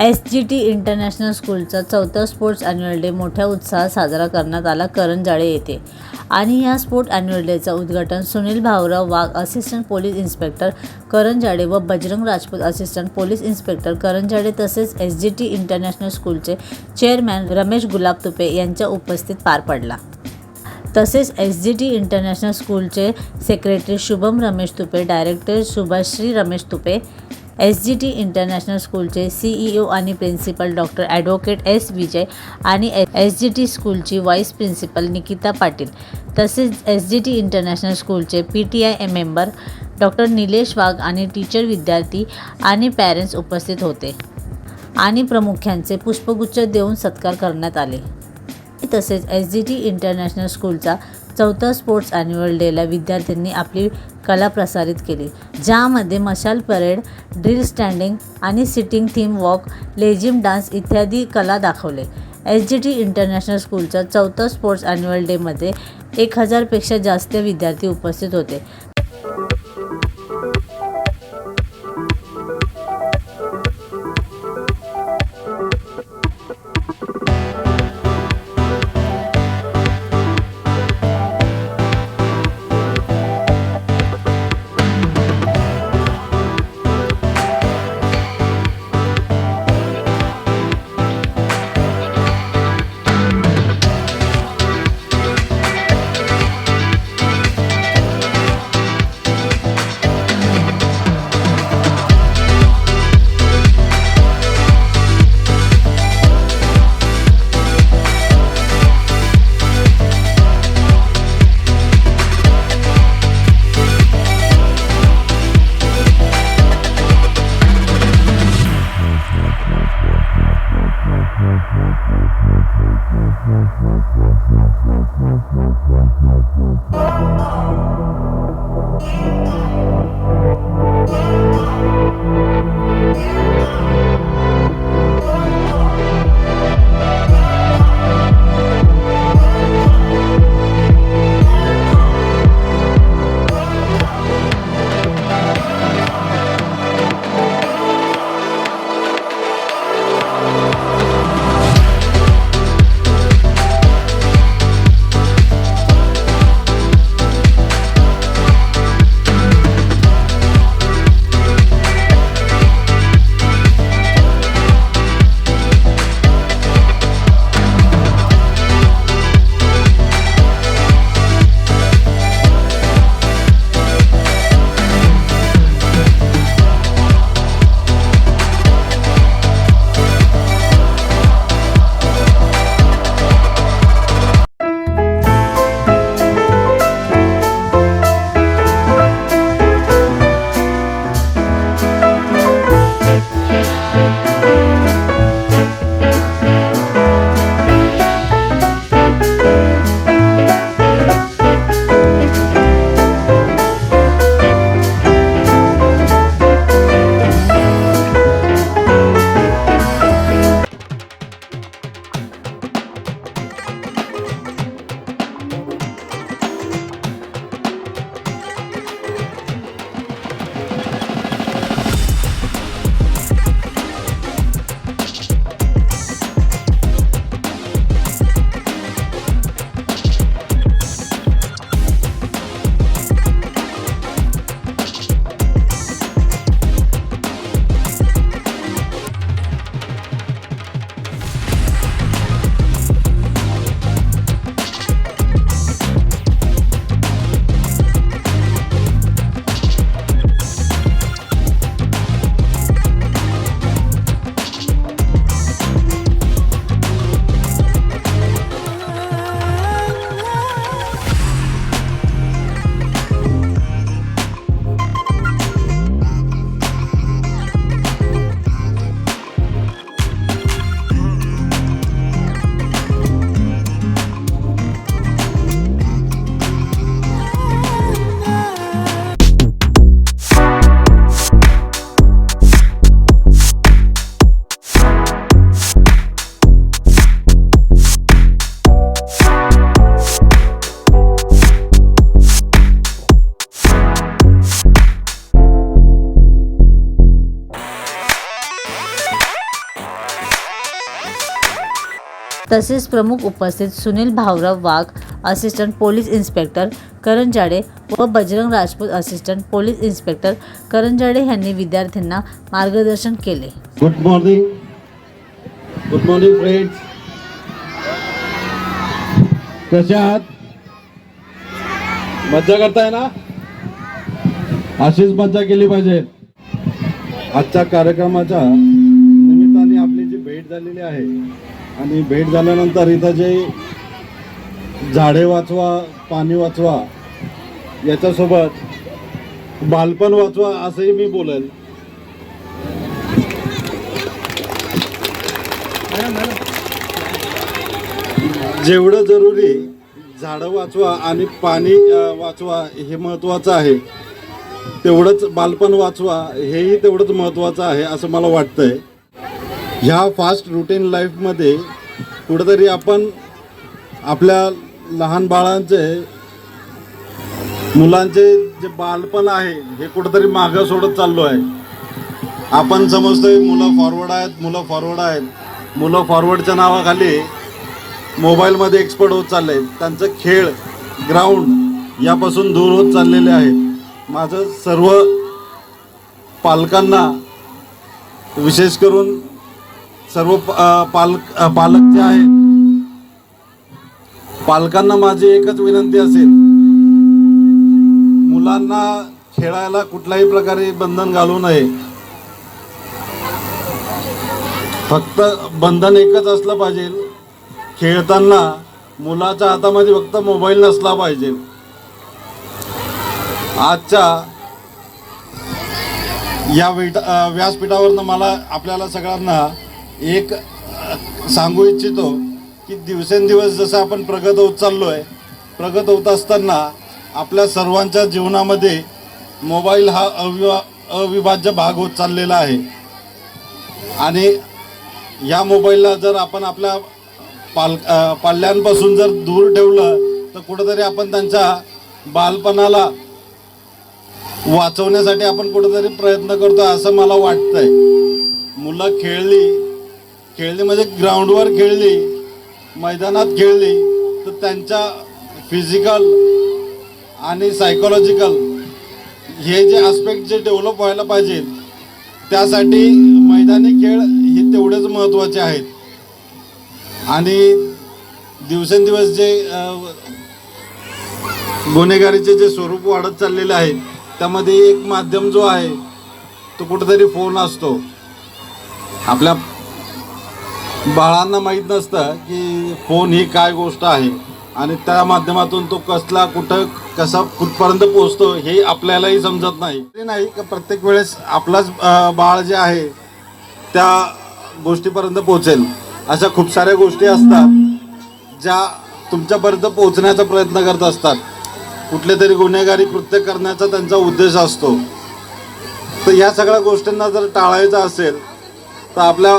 S G T international स्कूलचा चौथा sports annual day मोठ्या उत्साहात साजरा करण्यात आला. करंजाळे येथे. आणि या स्पोर्ट ॲन्युअल डेचं उद्घाटन Sunil Bhaurao Wagh assistant police inspector Karanjade व Bajrang Rajput assistant police inspector Karanjade तसेच एस जी टी इंटरनॅशनल स्कूलचे चेअरमॅन रमेश गुलाब तुपे यांच्या उपस्थित पार पडला. तसेच एस जी टी इंटरनॅशनल स्कूलचे secretary Shubham Ramesh Tupe director Subhashree Ramesh Tupe S G T international स्कूलचे सीईओ आणि principal doctor advocate S Vijay आणि एस जी टी स्कूलची व्हाईस प्रिन्सिपल निकिता पाटील. तसेच एस जी टी इंटरनॅशनल स्कूलचे P T I member doctor Nilesh Wagh आणि teacher विद्यार्थी आणि parents उपस्थित होते. आणि प्रमुख्यांचे पुष्पगुच्छ देऊन सत्कार करण्यात आले. तसेच एस जी टी इंटरनॅशनल स्कूलचा चौथा स्पोर्ट्स ॲन्युअल डेला विद्यार्थ्यांनी आपली कला प्रसारित केली ज्यामध्ये मशाल परेड ड्रिल स्टँडिंग आणि sitting theme walk lezim dance इत्यादी कला दाखवले. एस जी टी इंटरनॅशनल स्कूलच्या चौथा स्पोर्ट्स ॲन्युअल डेमध्ये एक हजारपेक्षा जास्त विद्यार्थी उपस्थित होते. तसेच प्रमुख उपस्थित Sunil Bhaurao Wagh assistant police inspector Karanjade व Bajrang Rajput assistant police inspector Karanjade यांनी विद्यार्थ्यांना मार्गदर्शन केले. Good morning good morning friends कसे आहात? मज्जा करताय ना? अशीच मज्जा केली पाहिजे. आजच्या कार्यक्रमाच्या निमित्ताने आपली जी भेट झालेली आहे आणि भेट झाल्यानंतर इथं जे झाडे वाचवा पाणी वाचवा याच्यासोबत बालपण वाचवा असंही मी बोलेल. जेवढं जरुरी झाडं वाचवा आणि पाणी वाचवा हे महत्त्वाचं आहे. तेवढंच बालपण वाचवा हेही तेवढंच महत्त्वाचं आहे असं मला वाटतंय. ह्या फास्ट रुटीन लाईफमध्ये कुठंतरी आपण आपल्या लहान बाळांचे मुलांचे जे बालपण आहे हे कुठंतरी मागं सोडत चाललो आहे. आपण समजतोय मुलं फॉरवर्ड आहेत मुलं फॉरवर्ड आहेत. मुलं फॉरवर्डच्या नावाखाली मोबाईलमध्ये एक्सपर्ट होत चालले आहेत त्यांचं खेळ ग्राउंड यापासून दूर होत चाललेले आहेत. माझं सर्व पालकांना विशेष करून सर्व पालक पालक जे आहेत पालकांना माझी एकच विनंती असेल. मुलांना खेळायला कुठल्याही प्रकारे बंधन घालू नये. फक्त बंधन एकच असलं पाहिजे. खेळताना मुलाच्या हातामध्ये फक्त मोबाईल नसला पाहिजे. आजच्या या व्यासपीठावरनं मला आपल्याला सगळ्यांना एक सांगू इच्छितो की दिवसेंदिवस जसं आपण प्रगत होत चाललो आहे प्रगत होत असताना आपल्या सर्वांच्या जीवनामध्ये मोबाईल हा अविवा अविभाज्य भाग होत चाललेला आहे. आणि या मोबाईलला जर आपण आपल्या पाल पाल्यांपासून जर दूर ठेवलं तर कुठंतरी आपण त्यांच्या बालपणाला वाचवण्यासाठी आपण कुठंतरी प्रयत्न करतो असं मला वाटतंय. मुलं खेळली खेळली म्हणजे ग्राउंडवर खेळली मैदानात खेळली तर त्यांच्या फिजिकल आणि सायकोलॉजिकल हे जे आस्पेक्ट जे डेव्हलप व्हायला पाहिजेत त्यासाठी मैदानी खेळ हे तेवढेच महत्त्वाचे आहेत. आणि दिवसेंदिवस जे गुन्हेगारीचे जे स्वरूप वाढत चाललेले आहे त्यामध्ये एक माध्यम जो आहे तो कुठेतरी फोन असतो. आपल्या बाळांना माहीत नसतं की फोन ही काय गोष्ट आहे. आणि त्या माध्यमातून तो कसला कुठं कसा कुठपर्यंत पोहोचतो हे आपल्यालाही समजत नाही. ते नाही का प्रत्येक वेळेस आपलाच बाळ जे आहे त्या गोष्टीपर्यंत पोहोचेल. अशा खूप साऱ्या गोष्टी असतात ज्या तुमच्यापर्यंत पोहोचण्याचा प्रयत्न करत असतात. कुठले तरी गुन्हेगारी कृत्य करण्याचा त्यांचा उद्देश असतो. तर या सगळ्या गोष्टींना जर टाळायचं असेल तर आपल्या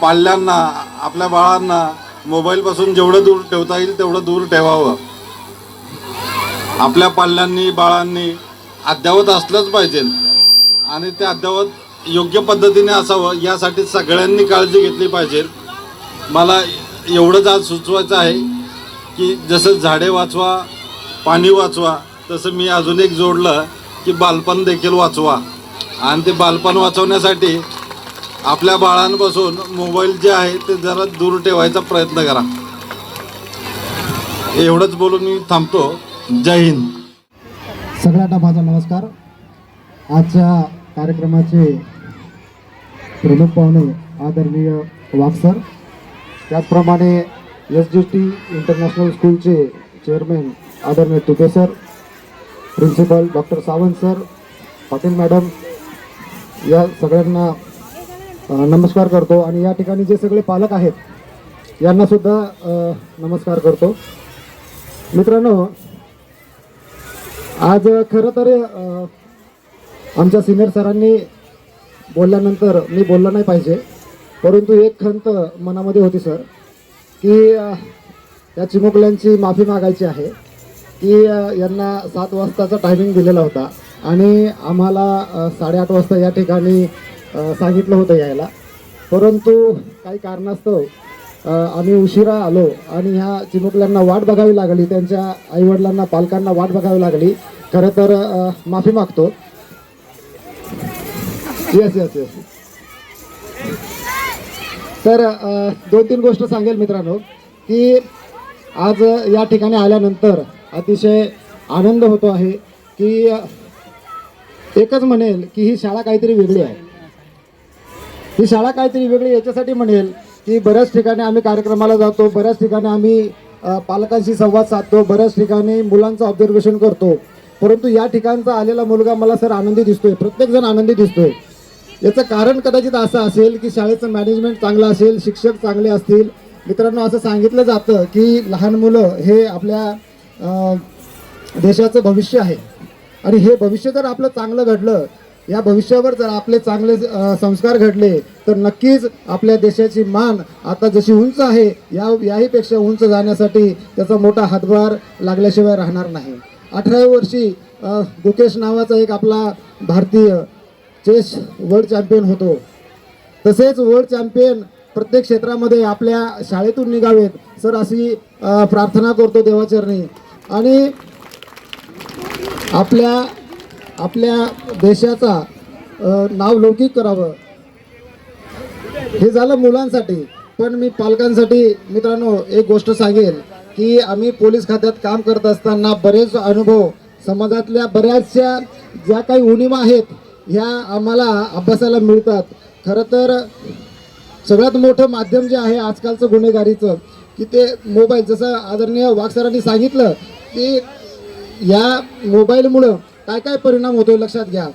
पाल्यांना आपल्या बाळांना मोबाईलपासून जेवढं दूर ठेवता येईल तेवढं दूर ठेवावं. आपल्या पाल्यांनी बाळांनी अद्यावत असलंच पाहिजे. आणि ते अद्यावत योग्य पद्धतीने असावं यासाठी सगळ्यांनी काळजी घेतली पाहिजे. मला एवढंच आज सुचवायचं आहे की जसं झाडे वाचवा पाणी वाचवा तसं मी अजून एक जोडलं की बालपण देखील वाचवा. आणि ते बालपण वाचवण्यासाठी आपल्या बाळांपासून मोबाईल जे आहे ते जरा दूर ठेवायचा प्रयत्न करा. एवढंच बोलून मी थांबतो. जय हिंद. सगळ्यांना माझा नमस्कार. आजच्या कार्यक्रमाचे प्रमुख पाहुणे आदरणीय वाघ सर त्याचप्रमाणे एस जी टी इंटरनॅशनल स्कूलचे चेअरमॅन आदरणीय Tupe sir principal doctor Sawant sir Patil madam या सगळ्यांना नमस्कार करतो. आणि या ठिकाणी जे सगळे पालक आहेत यांना सुद्धा नमस्कार करतो. मित्रांनो आज खरं तर आमच्या सिनियर सरांनी बोलल्यानंतर मी बोललं नाही पाहिजे परंतु एक खंत मनामध्ये होती सर की या चिमुकल्यांची माफी मागायची आहे की यांना सात वाजताचा टायमिंग दिलेला होता. आणि आम्हाला साडेआठ वाजता या ठिकाणी सांगितलं होतं यायला. परंतु काही कारणास्तव आम्ही उशिरा आलो आणि ह्या चिमुकल्यांना वाट बघावी लागली त्यांच्या आईवडिलांना पालकांना वाट बघावी लागली. खरं तर माफी मागतो. येस येस येस तर दोन तीन गोष्ट सांगेल मित्रांनो की आज या ठिकाणी आल्यानंतर अतिशय आनंद होतो आहे की एकच म्हणेल की ही शाळा काहीतरी वेगळी आहे. ही शाळा काहीतरी वेगळी याच्यासाठी म्हणेल की बऱ्याच ठिकाणी आम्ही कार्यक्रमाला जातो बऱ्याच ठिकाणी आम्ही पालकांशी संवाद साधतो बऱ्याच ठिकाणी मुलांचं ऑब्झर्वेशन करतो. परंतु या ठिकाणचा आलेला मुलगा मला सर आनंदी दिसतोय प्रत्येकजण आनंदी दिसतोय. याचं कारण कदाचित असं असेल की शाळेचं मॅनेजमेंट चांगलं असेल शिक्षक चांगले असतील. मित्रांनो असं सांगितलं जातं की लहान मुलं हे आपल्या देशाचं भविष्य आहे. आणि हे भविष्य जर आपलं चांगलं घडलं या भविष्यावर जर आपले चांगले संस्कार घडले तर नक्कीच आपल्या देशाची मान आता जशी उंच आहे या याहीपेक्षा उंच जाण्यासाठी त्याचा मोठा हातभार लागल्याशिवाय राहणार नाही. अठराव्या वर्षी गुकेश नावाचा एक आपला भारतीय चेस वर्ल्ड चॅम्पियन होतो. तसेच वर्ल्ड चॅम्पियन प्रत्येक क्षेत्रामध्ये आपल्या शाळेतून निघावेत सर अशी प्रार्थना करतो देवाचरणी. आणि आपल्या आपल्या देशाचा नावलौकिक करावं. हे झालं मुलांसाठी. पण मी पालकांसाठी मित्रांनो एक गोष्ट सांगेल की आम्ही पोलीस खात्यात काम करत असताना बरेच अनुभव समाजातल्या बऱ्याचशा ज्या काही उणिमा आहेत ह्या आम्हाला अभ्यासाला मिळतात. खरं तर सगळ्यात मोठं माध्यम जे आहे आजकालचं गुन्हेगारीचं की ते मोबाईल जसं आदरणीय वाघसरांनी सांगितलं की या मोबाईलमुळं काय काय परिणाम होतोय लक्षात घ्या.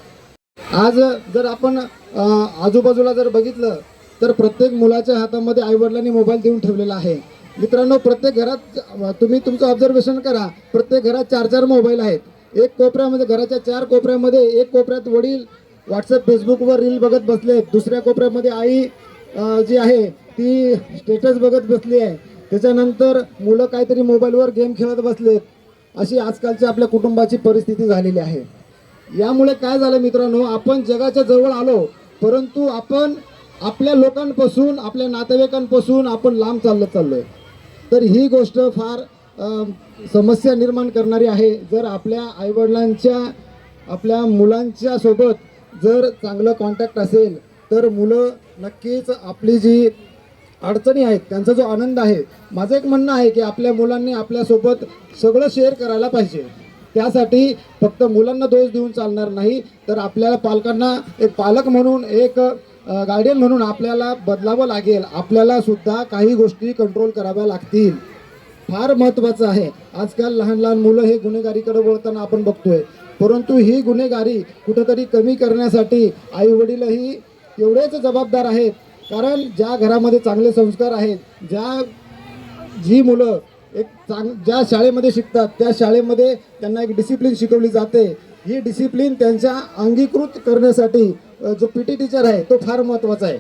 आज जर आपण आजूबाजूला जर बघितलं तर प्रत्येक मुलाच्या हातामध्ये आईवडिलांनी मोबाईल देऊन ठेवलेला आहे. मित्रांनो प्रत्येक घरात तुम्ही तुमचं ऑब्झर्वेशन करा. प्रत्येक घरात चार चार मोबाईल आहेत. एक कोपऱ्यामध्ये म्हणजे घराच्या चार कोपऱ्यामध्ये एक कोपऱ्यात वडील व्हॉट्सअप फेसबुकवर रील बघत बसले दुसऱ्या कोपऱ्यामध्ये आई जी आहे ती स्टेटस बघत बसली आहे. त्याच्यानंतर मुलं काहीतरी मोबाईलवर गेम खेळत बसलेत. अशी आजकालची आपल्या कुटुंबाची परिस्थिती झालेली आहे. यामुळे काय झालं मित्रांनो आपण जगाच्या जवळ आलो परंतु आपण आपल्या लोकांपासून आपल्या नातेवाईकांपासून आपण लांब चालत आहे तर ही गोष्ट फार समस्या निर्माण करणारी आहे. जर आपल्या आईवडिलांच्या आपल्या मुलांच्या सोबत जर चांगलं कॉन्टॅक्ट असेल तर मुलं नक्कीच आपली जी अडचणी आहेत त्यांचा जो आनंद आहे. माझं एक म्हणणं आहे की आपल्या मुलांनी आपल्यासोबत सगळं शेअर करायला पाहिजे. त्यासाठी फक्त मुलांना दोष देऊन चालणार नाही तर आपल्याला पालकांना एक पालक म्हणून एक गार्डियन म्हणून आपल्याला बदलावं लागेल. आपल्याला सुद्धा काही गोष्टी कंट्रोल कराव्या लागतील. फार महत्त्वाचं आहे. आजकाल लहान लहान मुलं हे गुन्हेगारीकडे वळताना आपण बघतोय. परंतु ही गुन्हेगारी कुठंतरी कमी करण्यासाठी आईवडीलही एवढेच जबाबदार आहेत कारण ज्या घरामध्ये चांगले संस्कार आहेत ज्या जी मुलं एक चांग ज्या शाळेमध्ये शिकतात त्या शाळेमध्ये त्यांना एक डिसिप्लिन शिकवली जाते. ही डिसिप्लिन त्यांच्या अंगीकृत करण्यासाठी जो पी टी टीचर आहे तो फार महत्त्वाचा आहे.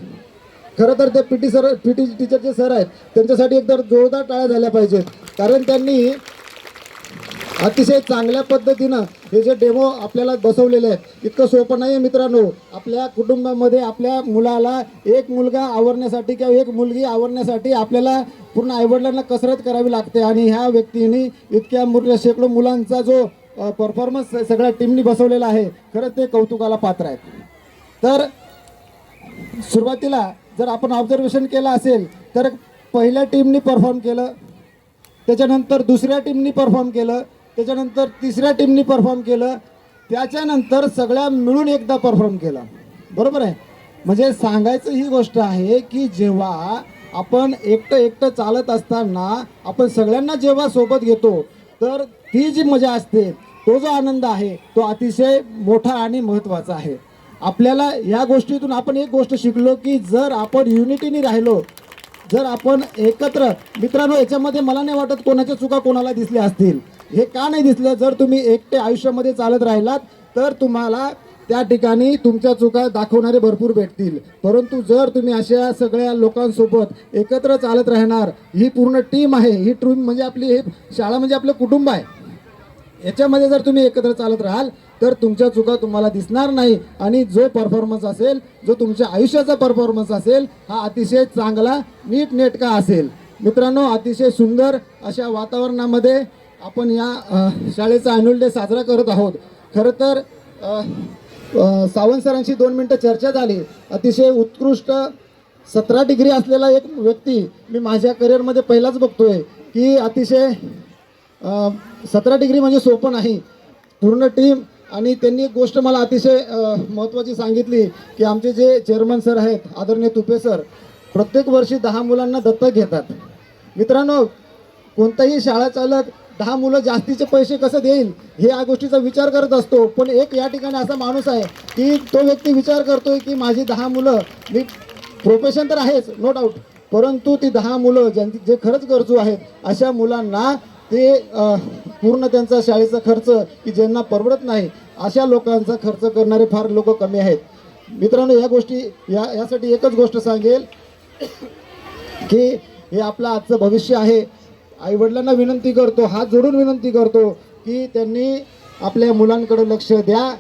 खरं तर ते P T sir P T teacher जे सर आहेत त्यांच्यासाठी एकदम जोरदार टाळ्या झाल्या पाहिजेत. कारण त्यांनी अतिशय चांगल्या पद्धतीनं हे जे डेमो आपल्याला बसवलेले आहेत इतकं सोपं नाही आहे मित्रांनो. आपल्या कुटुंबामध्ये आपल्या मुलाला एक मुलगा आवरण्यासाठी किंवा एक मुलगी आवरण्यासाठी आपल्याला पूर्ण आईवडिलांना कसरत करावी लागते. आणि ह्या व्यक्तीने इतक्या मूर्य शेकडो मुलांचा जो परफॉर्मन्स सगळ्या टीमनी बसवलेला आहे खरंच ते कौतुकाला पात्र आहेत. तर सुरुवातीला जर आपण ऑब्झर्वेशन केलं असेल तर पहिल्या टीमनी परफॉर्म केलं त्याच्यानंतर दुसऱ्या टीमनी परफॉर्म केलं त्याच्यानंतर तिसऱ्या टीमनी परफॉर्म केलं. त्याच्यानंतर सगळ्या मिळून एकदा परफॉर्म केला. बरोबर आहे? म्हणजे सांगायचं ही गोष्ट आहे की जेव्हा आपण एकटं एकटं चालत असताना आपण सगळ्यांना जेव्हा सोबत घेतो तर ती जी मजा असते तो जो आनंद आहे तो अतिशय मोठा आणि महत्त्वाचा आहे. आपल्याला या गोष्टीतून आपण एक गोष्ट शिकलो की जर आपण युनिटीने राहिलो जर आपण एकत्र मित्रांनो याच्यामध्ये मला नाही वाटत कोणाच्या चुका कोणाला दिसल्या असतील. हे का नाही दिसलं? जर तुम्ही एकटे आयुष्यामध्ये चालत राहिलात तर तुम्हाला त्या ठिकाणी तुमच्या चुका दाखवणारे भरपूर भेटतील. परंतु जर तुम्ही अशा सगळ्या लोकांसोबत एकत्र चालत राहणार ही पूर्ण टीम आहे ही टीम म्हणजे आपली हे शाळा म्हणजे आपलं कुटुंब आहे. याच्यामध्ये जर तुम्ही एकत्र चालत राहाल तर तुमच्या चुका तुम्हाला दिसणार नाही. आणि जो परफॉर्मन्स असेल जो तुमच्या आयुष्याचा परफॉर्मन्स असेल हा अतिशय चांगला नीटनेटका असेल. मित्रांनो अतिशय सुंदर अशा वातावरणामध्ये आपण या शाळेचा अॅन्युअल डे साजरा करत आहोत. खरं तर सावंत सरांशी दोन मिनटं चर्चा झाली. अतिशय उत्कृष्ट सतरा डिग्री असलेला एक व्यक्ती मी माझ्या करिअरमध्ये पहिलाच बघतोय की अतिशय सतरा डिग्री म्हणजे सोपं नाही. पूर्ण टीम आणि त्यांनी एक गोष्ट मला अतिशय महत्त्वाची सांगितली की आमचे जे चेअरमन सर आहेत आदरणीय तुपे सर प्रत्येक वर्षी दहा मुलांना दत्तक घेतात. मित्रांनो कोणताही शाळा चालक दहा मुलं जास्तीचे पैसे कसं देईल? हे या गोष्टीचा विचार करत असतो. पण एक या ठिकाणी असा माणूस आहे की तो व्यक्ती विचार करतोय की माझी दहा मुलं मी प्रोफेशन तर आहेच नो डाऊट परंतु ती दहा मुलं ज्यांची जे खरंच गरजू आहेत अशा मुलांना ते पूर्ण त्यांचा शाळेचा खर्च की ज्यांना परवडत नाही अशा लोकांचा खर्च करणारे फार लोक कमी आहेत. मित्रांनो या गोष्टी या यासाठी एकच गोष्ट सांगेल की हे आपलं आजचं भविष्य आहे. आईवडिलांना विनंती करतो हात जोडून विनंती करतो की त्यांनी आपल्या मुलांकडे लक्ष द्या.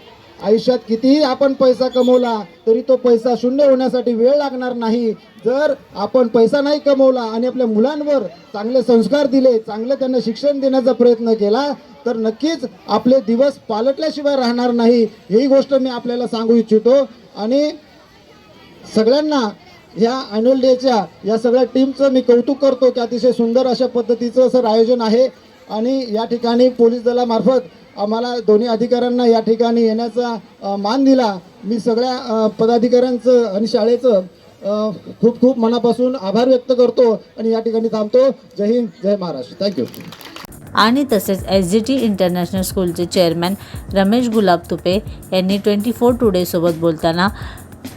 आयुष्यात कितीही आपण पैसा कमवला तरी तो पैसा शून्य होण्यासाठी वेळ लागणार नाही. जर आपण पैसा नाही कमवला आणि आपल्या मुलांवर चांगले संस्कार दिले चांगलं त्यांना शिक्षण देण्याचा प्रयत्न केला तर नक्कीच आपले दिवस पालटल्याशिवाय राहणार नाही. ही गोष्ट मी आपल्याला सांगू इच्छितो. आणि सगळ्यांना ह्या अॅन्युअल डेच्या या सगळ्या टीमचं मी कौतुक करतो की अतिशय सुंदर अशा पद्धतीचं सर आयोजन आहे. आणि या ठिकाणी पोलीस दलामार्फत आम्हाला दोन्ही अधिकाऱ्यांना या ठिकाणी येण्याचा मान दिला. मी सगळ्या पदाधिकाऱ्यांचं आणि शाळेचं खूप खूप मनापासून आभार व्यक्त करतो आणि या ठिकाणी थांबतो. जय हिंद जय महाराष्ट्र. थँक्यू आणि तसेच एस जी टी इंटरनॅशनल स्कूलचे चेअरमॅन रमेश गुलाब तुपे यांनी ट्वेंटी फोर टुडेसोबत बोलताना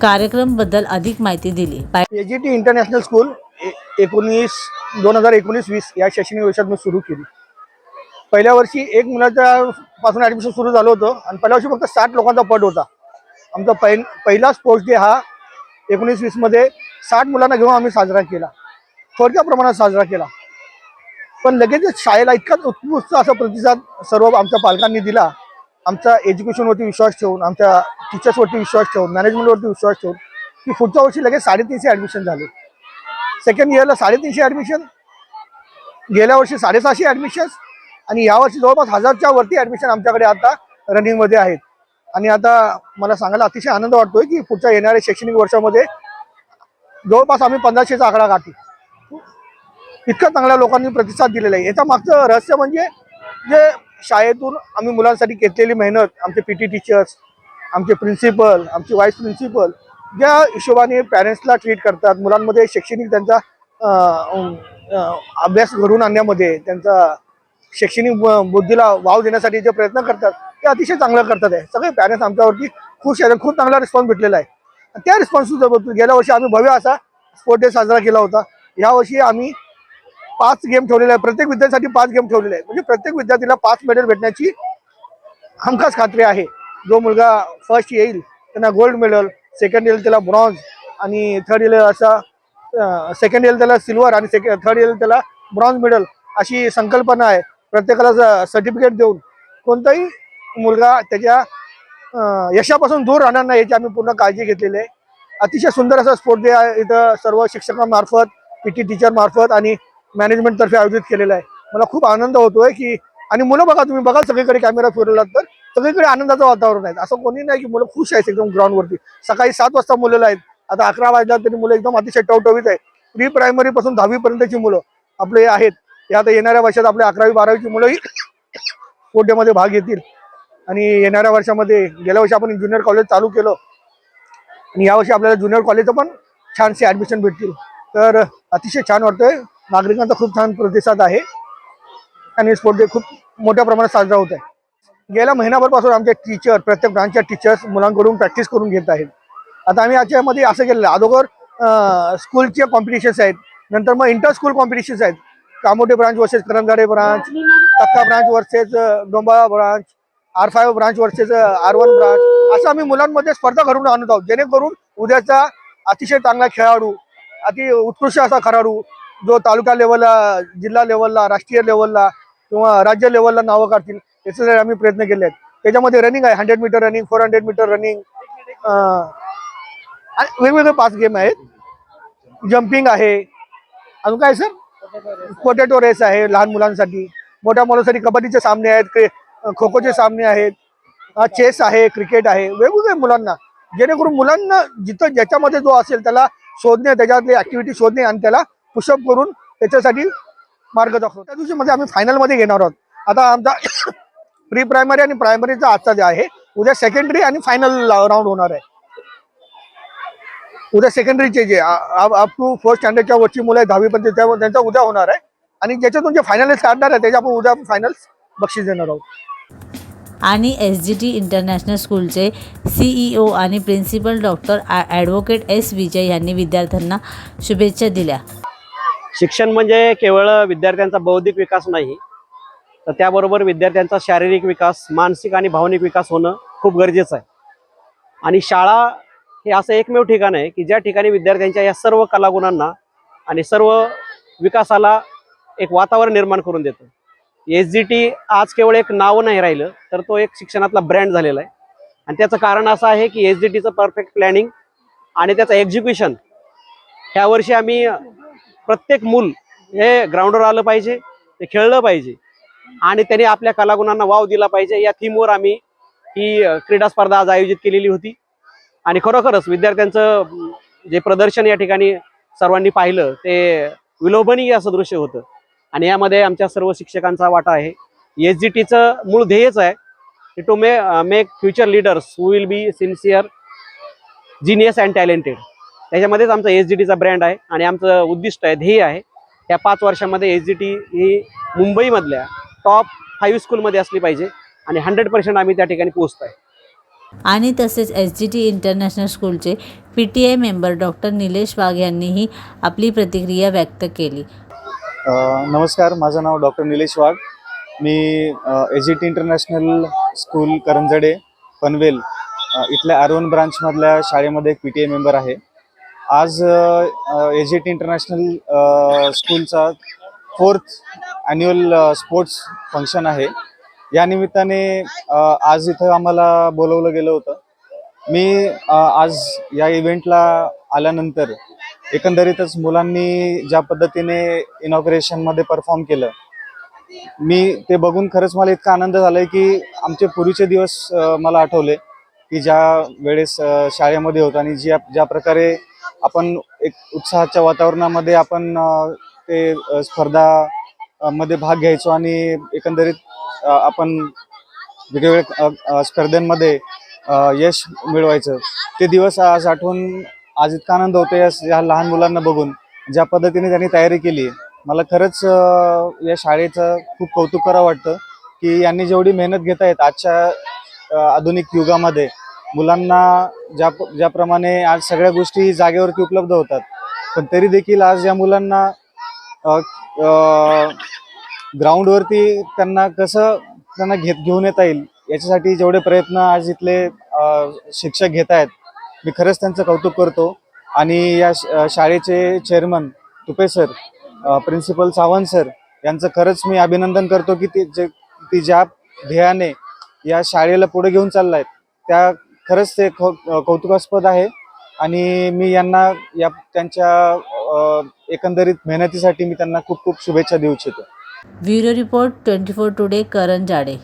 कार्यक्रमबद्दल अधिक माहिती दिली. एजीटी इंटरनॅशनल स्कूल एकोणीस दोन हजार एकोणीस वीस या शैक्षणिक वर्षात मी सुरू केली. पहिल्या वर्षी एक मुलाच्या पासून ॲडमिशन सुरू झालं होतं आणि पहिल्या वर्षी फक्त साठ लोकांचा पट होता. आमचा पहि पहिला स्पोर्ट्स डे हा एकोणीस वीसमध्ये साठ मुलांना घेऊन आम्ही साजरा केला. थोडक्या प्रमाणात साजरा केला. पण लगेचच शाळेला इतकाच उत्कृष्ट असा प्रतिसाद सर्व आमच्या पालकांनी दिला आमच्या एज्युकेशनवरती विश्वास ठेवून आमच्या टीचर्सवरती विश्वास ठेवून मॅनेजमेंटवरती विश्वास ठेवून की पुढच्या वर्षी लगेच साडेतीनशे ॲडमिशन झाले. सेकंड इयरला साडेतीनशे ॲडमिशन गेल्या वर्षी साडेसहाशे ॲडमिशन्स आणि यावर्षी जवळपास हजारच्या वरती ॲडमिशन आमच्याकडे आता रनिंगमध्ये आहेत. आणि आता मला सांगायला अतिशय आनंद वाटतोय की पुढच्या येणाऱ्या शैक्षणिक वर्षामध्ये जवळपास आम्ही पंधराशेचा आकडा गाठी इतका चांगल्या लोकांनी प्रतिसाद दिलेला आहे. याच्या मागचं रहस्य म्हणजे जे शाळेतून आम्ही मुलांसाठी घेतलेली मेहनत आमचे पी टी टीचर्स आमचे प्रिन्सिपल आमचे वाईस प्रिन्सिपल ज्या हिशोबाने पॅरेंट्सला ट्रीट करतात मुलांमध्ये शैक्षणिक त्यांचा अभ्यास घडून आणण्यामध्ये त्यांचा शैक्षणिक ब- बुद्धीला वाव देण्यासाठी जे प्रयत्न करतात ते अतिशय चांगलं करतात आहे सगळे पॅरेंट्स आमच्यावरती खुश आहेत खूप चांगला रिस्पॉन्स भेटलेला आहे. त्या रिस्पॉन्स गेल्या वर्षी आम्ही भव्य असा स्पोर्ट डे साजरा केला होता. यावर्षी आम्ही पाच गेम ठेवलेले आहे प्रत्येक विद्यार्थ्यासाठी पाच गेम ठेवलेले आहे म्हणजे प्रत्येक विद्यार्थीला पाच मेडल भेटण्याची हमखास खात्री आहे. जो मुलगा फर्स्ट येईल त्यांना गोल्ड मेडल सेकंड येईल त्याला ब्रॉन्झ आणि थर्ड येईल असा सेकंड येईल त्याला सिल्वर आणि सेकंड थर्ड येईल त्याला ब्रॉन्झ मेडल अशी संकल्पना आहे. प्रत्येकाला सर्टिफिकेट देऊन. कोणताही मुलगा त्याच्या यशापासून दूर राहणार नाही याची आम्ही पूर्ण काळजी घेतलेली आहे. अतिशय सुंदर असा स्पोर्ट डे आहे इथं सर्व शिक्षकांमार्फत पी टी टीचर मार्फत आणि मॅनेजमेंट तर्फे आयोजित केलेलं आहे. मला खूप आनंद होतोय की आणि मुलं बघा तुम्ही बघा सगळीकडे कॅमेरा फिरवलात तर सगळीकडे आनंदाचं वातावरण आहे. असं कोणी नाही की मुलं खुश आहेत एकदम ग्राउंडवरती सकाळी सात वाजता मुलं आहेत. आता अकरा वाजल्या तरी मुलं एकदम अतिशय टवटवीत आहे प्री प्रायमरी पासून दहावीपर्यंतची मुलं आपले आहेत. हे आता येणाऱ्या वर्षात आपल्या अकरावी बारावीची मुलंही स्पोर्ट भाग घेतील. आणि येणाऱ्या वर्षामध्ये गेल्या वर्षी आपण ज्युनियर कॉलेज चालू केलं. आणि यावर्षी आपल्याला ज्युनियर कॉलेजचं पण छानसे ॲडमिशन भेटतील. तर अतिशय छान वाटतंय. नागरिकांचा खूप छान प्रतिसाद आहे. आणि स्पोर्ट डे खूप मोठ्या प्रमाणात साजरा होत आहे गेल्या महिनाभरपासून आमचे टीचर प्रत्येक ब्रांचच्या टीचर्स मुलांकडून प्रॅक्टिस करून घेत आहेत. आता आम्ही याच्यामध्ये असं केलेलं अगोदर स्कूलचे कॉम्पिटिशन्स आहेत. नंतर मग इंटर स्कूल कॉम्पिटिशन्स आहेत. Kamothe branch versus Karanjade branch Takka branch versus डोंबा branch R five branch versus R one branch असं आम्ही मुलांमध्ये स्पर्धा घडवून आणत आहोत. जेणेकरून उद्याचा अतिशय चांगला खेळाडू अति उत्कृष्ट असा खेळाडू जो तालुका लेवलला जिल्हा लेवलला राष्ट्रीय लेवलला किंवा राज्य लेवलला नावं काढतील याच्यासाठी आम्ही प्रयत्न केले आहेत. त्याच्यामध्ये रनिंग आहे hundred metre running four hundred metre running वेगवेगळे पाच गेम आहेत. जम्पिंग आहे. अजून काय सर पोटॅटो रेस आहे लहान मुलांसाठी. मोठ्या मुलांसाठी कबड्डीचे सामने आहेत खो खोचे सामने आहेत. चेस आहे क्रिकेट आहे. वेगवेगळ्या मुलांना. जेणेकरून मुलांना जिथं ज्याच्यामध्ये जो असेल त्याला शोधणे त्याच्यातली ऍक्टिव्हिटी शोधणे आणि त्याला पुशअप करून त्याच्यासाठी मार्ग दाखवतो. त्या दिवशी म्हणजे मध्ये आम्ही फायनलमध्ये घेणार आहोत. आता आमचा प्री प्रायमरी आणि प्रायमरीचा आजचा जे आहे उद्या सेकंडरी आणि फायनल राऊंड होणार आहे. उद्या सेकंडरीचे जे अप टू फर्स्ट स्टँडर्डच्या वरची मुलं आहेत दहावीपर्यंत त्या- त्यांचा उद्या होणार आहे. आणि ज्याच्यातून जे फायनल्स काढणार आहे त्याच्या आपण उद्या फायनल्स बक्षीस देणार आहोत. आणि एस जी टी इंटरनॅशनल स्कूलचे सीईओ आणि principal doctor advocate S Vijay यांनी विद्यार्थ्यांना शुभेच्छा दिल्या. शिक्षण म्हणजे केवळ विद्यार्थ्यांचा बौद्धिक विकास नाही तर त्याबरोबर विद्यार्थ्यांचा शारीरिक विकास मानसिक आणि भावनिक विकास होणं खूप गरजेचं आहे. आणि शाळा हे असं एकमेव ठिकाण आहे की ज्या ठिकाणी विद्यार्थ्यांच्या या सर्व कलागुणांना आणि सर्व विकासाला एक वातावरण निर्माण करून देतं. एस जी टी आज केवळ एक नाव नाही राहिलं तर तो एक शिक्षणातला ब्रँड झालेला आहे. आणि त्याचं कारण असं आहे की एस जी टीचं परफेक्ट प्लॅनिंग आणि त्याचं एक्झिक्युशन ह्या वर्षी आम्ही प्रत्येक मूल हे ग्राउंडवर आलं पाहिजे ते खेळलं पाहिजे. आणि त्यांनी आपल्या कलागुणांना वाव दिला पाहिजे. या थीमवर आम्ही ही क्रीडा स्पर्धा आज आयोजित केलेली होती. आणि खरोखरच विद्यार्थ्यांचं जे प्रदर्शन या ठिकाणी सर्वांनी पाहिलं ते विलोभनीय असं दृश्य होतं. आणि यामध्ये आमच्या सर्व शिक्षकांचा वाटा आहे. एस जी टीचं मूळ ध्येयच आहे to may make future leaders who will be sincere genius and talented त्याच्यामध्येच आमचा एस जी टीचा ब्रँड आहे आणि आमचं उद्दिष्ट आहे ध्येय आहे. या पाच वर्षामध्ये एस जी टी ही मुंबईमधल्या टॉप फाईव्ह स्कूलमध्ये असली पाहिजे आणि हंड्रेड पर्सेंट आम्ही त्या ठिकाणी पोहोचतो आहे आणि तसेच एस जी टी इंटरनॅशनल स्कूलचे P T I member doctor Nilesh Wagh यांनीही आपली प्रतिक्रिया व्यक्त केली. नमस्कार माझं नाव डॉक्टर निलेश वाघ. मी H G T international school Karanjade Panvel इथल्या आरोन ब्रांचमधल्या शाळेमध्ये एक पी टी ए मेंबर आहे. आज एजेट इंटरनॅशनल स्कूलचा फोर्थ ॲन्युअल स्पोर्ट्स फंक्शन आहे. या निमित्ताने आज इथं आम्हाला बोलवलं गेलं होतं. मी आज या इव्हेंटला आल्यानंतर एकंदरीतच मुलांनी ज्या पद्धतीने इनॉग्रेशनमध्ये परफॉर्म केलं मी ते बघून खरंच मला इतका आनंद झालाय की आमचे पूर्वीचे दिवस मला आठवले की ज्या वेळेस शाळेमध्ये होतो आणि ज्या ज्या प्रकारे आपण एक उत्साहाच्या वातावरणामध्ये आपण ते स्पर्धा मध्ये भाग घ्यायचो आणि एकंदरीत आपण वेगवेगळ्या स्पर्धांमध्ये यश मिळवायचं. ते दिवस आज आठवून आज इतका आनंद होतो या या लहान मुलांना बघून ज्या पद्धतीने त्यांनी तयारी केली. मला खरंच या शाळेचं खूप कौतुक करावं वाटतं की यांनी जेवढी मेहनत घेत आहेत आजच्या आधुनिक युगामध्ये मुलांना ज्या ज्याप्रमाणे आज सगळ्या गोष्टी जागेवरती उपलब्ध होतात पण तरी देखील आज या मुलांना ग्राउंडवरती त्यांना कसं त्यांना घेत घेऊन येता येईल याच्यासाठी जेवढे प्रयत्न आज इथले शिक्षक घेत आहेत मी खरंच त्यांचं कौतुक करतो. आणि या श- शाळेचे chairman Tupe sir principal Sawant sir यांचं खरंच मी अभिनंदन करतो की ते जे ती ज्या ध्येयाने या शाळेला पुढे घेऊन चाललायत त्या खरंच ते कौ- कौतुकास्पद आहे. आणि मी यांना या त्यांच्या एकंदरीत मेहनतीसाठी मी त्यांना खूप खूप शुभेच्छा देऊ इच्छितो. Bureau report twenty four today Karanjade.